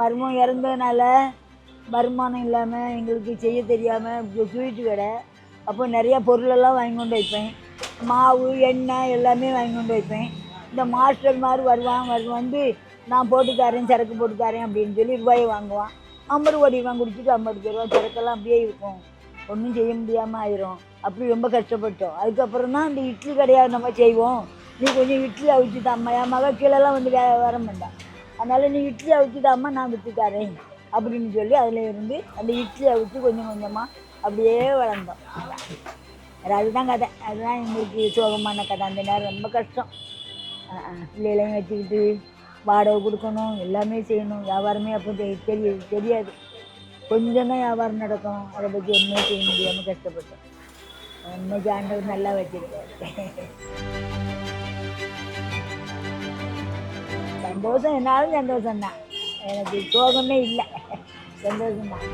மருமம் இறந்ததுனால வருமானம் இல்லாமல் எங்களுக்கு செய்ய தெரியாமல் ஸ்வீட்டு கடை. அப்போ நிறையா பொருளெல்லாம் வாங்கி கொண்டு வைப்பேன். மாவு எண்ணெய் எல்லாமே வாங்கி கொண்டு வைப்பேன். இந்த மாஸ்டர் மாதிரி வருவான் வரு வந்து நான் போட்டு தரேன் சரக்கு போட்டு தரேன் அப்படின்னு சொல்லி ரூபாயை வாங்குவான். ஐம்பது ரூபாய் குடிச்சிட்டு ஐம்பது ரூபா சரக்கெல்லாம் அப்படியே இருக்கும். ஒன்றும் செய்ய முடியாமல் ஆயிரும். அப்படி ரொம்ப கஷ்டப்பட்டோம். அதுக்கப்புறம் தான் இந்த இட்லி கடையாக நம்ம செய்வோம். நீ கொஞ்சம் இட்லி அவிச்சு தாம்மா. என் மக கீழெல்லாம் வந்து வே வர மாட்டான் அதனால் நீ இட்லி அவிச்சு நான் விற்று அப்படின்னு சொல்லி அதில் இருந்து அந்த இட்லி அவிச்சு கொஞ்சம் கொஞ்சமாக அப்படியே வளர்ந்தோம். வேறு அதுதான் கதை. அதுதான் எங்களுக்கு சோகமான கதை. அந்த நேரம் ரொம்ப கஷ்டம். பிள்ளைகளையும் வச்சுக்கிட்டு வாடகை கொடுக்கணும் எல்லாமே செய்யணும். வியாபாரமே அப்போ தெரிய தெரியாது தெரியாது. கொஞ்சம் தான் வியாபாரம் நடக்கும். அதை பற்றி ஒன்றுமே செய்ய முடியாமல் கஷ்டப்பட்டோம். இன்னைக்கு ஆண்டவர் நல்லா வச்சுருக்காரு. சந்தோஷம் என்னாலும் சந்தோஷம்தான். எனக்கு சோகமே இல்லை. சந்தோஷம்தான்.